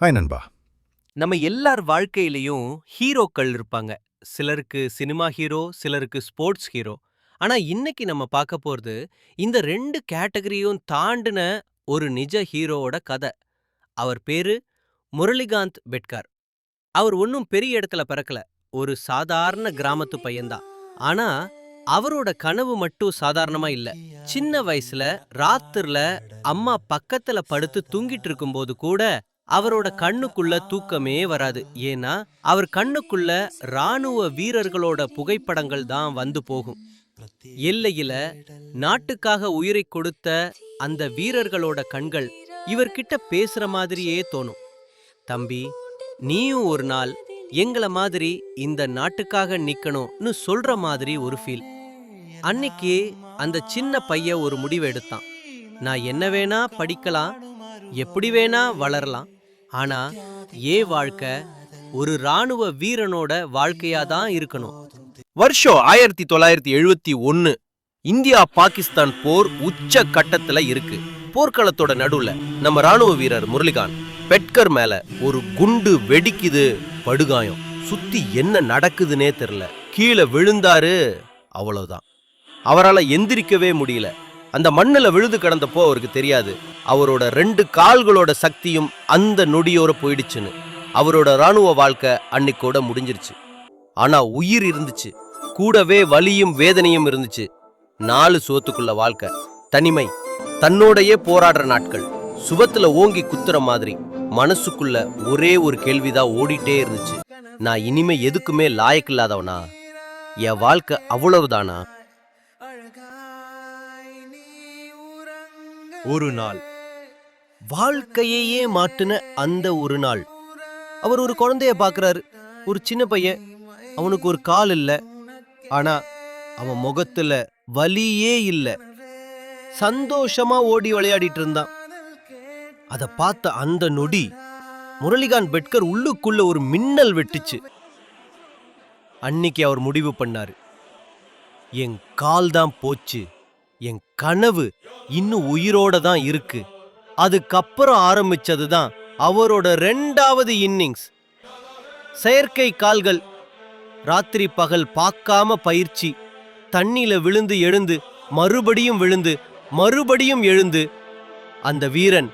Hi நண்பா. நம்ம எல்லார் வாழ்க்கையிலயும் ஹீரோக்கள் இருப்பாங்க. சிலருக்கு சினிமா ஹீரோ சிலருக்கு ஸ்போர்ட்ஸ் ஹீரோ. ஆனா இன்னைக்கு நம்ம பார்க்க போறது இந்த ரெண்டு கேட்டகரியும் தாண்டின ஒரு நிஜ ஹீரோவோட கதை. அவர் பேரு முரளிகாந்த் பெட்கார். அவர் ஒன்றும் பெரிய இடத்துல பிறக்கல. ஒரு சாதாரண கிராமத்து பையன்தான். ஆனா அவரோட கனவு மட்டும் சாதாரணமா இல்ல. சின்ன வயசுல ராத்திரில அம்மா பக்கத்துல படுத்து தூங்கிட்டு இருக்கும்போது கூட அவரோட கண்ணுக்குள்ள தூக்கமே வராது. ஏன்னா அவர் கண்ணுக்குள்ள ராணுவ வீரர்களோட புகைப்படங்கள் தான் வந்து போகும். எல்லையில நாட்டுக்காக உயிரை கொடுத்த அந்த வீரர்களோட கண்கள் இவர்கிட்ட பேசுற மாதிரியே தோணும். தம்பி நீயும் ஒரு நாள் எங்களை மாதிரி இந்த நாட்டுக்காக நிக்கணும்னு சொல்ற மாதிரி ஒரு ஃபீல் அன்னைக்கு அந்த சின்ன பையன் ஒரு முடிவு எடுத்தான். நான் என்ன வேணா படிக்கலாம் எப்படி வேணா வளரலாம். ஆனா ஏ வாழ்க்கை ஒரு ராணுவ வீரனோட வாழ்க்கையா தான் இருக்கணும். வருஷம் ஆயிரத்தி தொள்ளாயிரத்தி எழுபத்தி ஒன்னு இந்தியா பாகிஸ்தான் போர் உச்ச கட்டத்துல இருக்கு. போர்க்களத்தோட நடுவுல நம்ம ராணுவ வீரர் முரளிகான் பெட்கர் மேல ஒரு குண்டு வெடிக்குது படுகாயம். சுத்தி என்ன நடக்குதுன்னே தெரியல. கீழே விழுந்தாரு அவ்வளவுதான். அவரால் எந்திரிக்கவே முடியல. அந்த மண்ணுல விழுது கிடந்தப்போ அவருக்கு தெரியாது. அவரோட ரெண்டு கால்களோட சக்தியும் அந்த நொடியோட போயிடுச்சுன்னு. அவரோட ராணுவ வாழ்க்கை அன்னைக்கோட முடிஞ்சிருச்சு. ஆனா உயிர் இருந்துச்சு. கூடவே வலியும் வேதனையும் இருந்துச்சு. நாலு சுவத்துக்குள்ள வாழ்க்கை. தனிமை. தன்னோடையே போராடுற நாட்கள். சுவத்துல ஓங்கி குத்துற மாதிரி. மனசுக்குள்ள ஒரே ஒரு கேள்விதான் ஓடிட்டே இருந்துச்சு. நான் இனிமே எதுக்குமே லாயக்கில்லாதவனா? என் வாழ்க்கை அவ்வளவுதானா? ஒரு நாள். வாழ்க்கையே மாட்டின அந்த ஒரு நாள். அவர் ஒரு குழந்தைய பார்க்குறாரு. ஒரு சின்ன பையன். அவனுக்கு ஒரு கால் இல்லை. ஆனா அவன் முகத்துல வலியே இல்லை. சந்தோஷமா ஓடி விளையாடிட்டு இருந்தான். அதை பார்த்த அந்த நொடி முரளிகாந்த் பெட்கர் உள்ளுக்குள்ள ஒரு மின்னல் வெட்டுச்சு. அன்னைக்கு அவர் முடிவு பண்ணாரு. என் கால் தான் போச்சு. என் கனவு இன்னும் உயிரோட தான் இருக்கு. அதுக்கப்புறம் ஆரம்பிச்சது தான் அவரோட ரெண்டாவது இன்னிங்ஸ். செயற்கை கால்கள் ராத்திரி பகல் பார்க்காம பயிற்சி. தண்ணியில விழுந்து எழுந்து மறுபடியும் விழுந்து மறுபடியும் எழுந்து அந்த வீரன்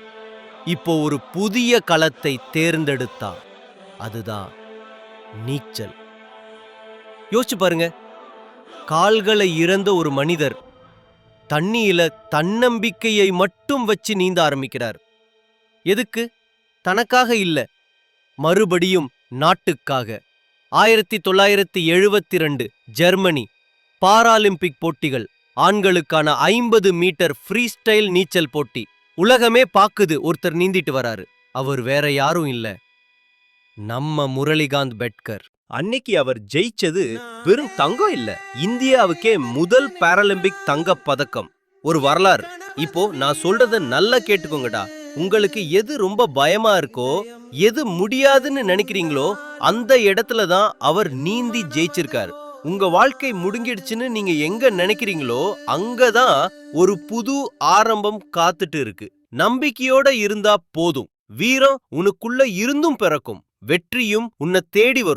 இப்போ ஒரு புதிய களத்தை தேர்ந்தெடுத்தான். அதுதான் நீச்சல். யோசிச்சு பாருங்க. கால்களை இறந்த ஒரு மனிதர் தண்ணியில தன்னம்பிக்கையை மட்டும் வச்சு நீந்த ஆரம்பிக்கிறார். எதுக்கு? தனக்காக இல்ல. மறுபடியும் நாட்டுக்காக. ஆயிரத்தி தொள்ளாயிரத்தி எழுபத்தி ரெண்டு ஜெர்மனி பாராலிம்பிக் போட்டிகள். ஆண்களுக்கான ஐம்பது மீட்டர் ஃப்ரீ ஸ்டைல் நீச்சல் போட்டி. உலகமே பாக்குது ஒருத்தர் நீந்திட்டு வராரு. அவர் வேற யாரும் இல்ல. நம்ம முரளிகாந்த் பெட்கர். அன்னைக்கு அவர் ஜெயிச்சது வெறும் தங்கம் இல்ல. இந்தியாவுக்கே முதல் பாராலிம்பிக் தங்கப் பதக்கம். ஒரு வரலாறு. இப்போ நான் சொல்றத நல்லா கேட்டுக்கோங்கடா. உங்களுக்கு எது ரொம்ப பயமா இருக்கோ எது முடியாதுன்னு நினைக்கிறீங்களோ அந்த இடத்துல தான் அவர் நீந்தி ஜெயிச்சிருக்காரு. உங்க வாழ்க்கை முடுங்கிடுச்சுன்னு நீங்க எங்க நினைக்கிறீங்களோ அங்கதான் ஒரு புது ஆரம்பம் காத்துட்டு இருக்கு. நம்பிக்கையோட இருந்தா போதும். வீரம் உனக்குள்ள இருந்தும் பிறக்கும். வெற்றியும் உன்னை தேடி வரும்.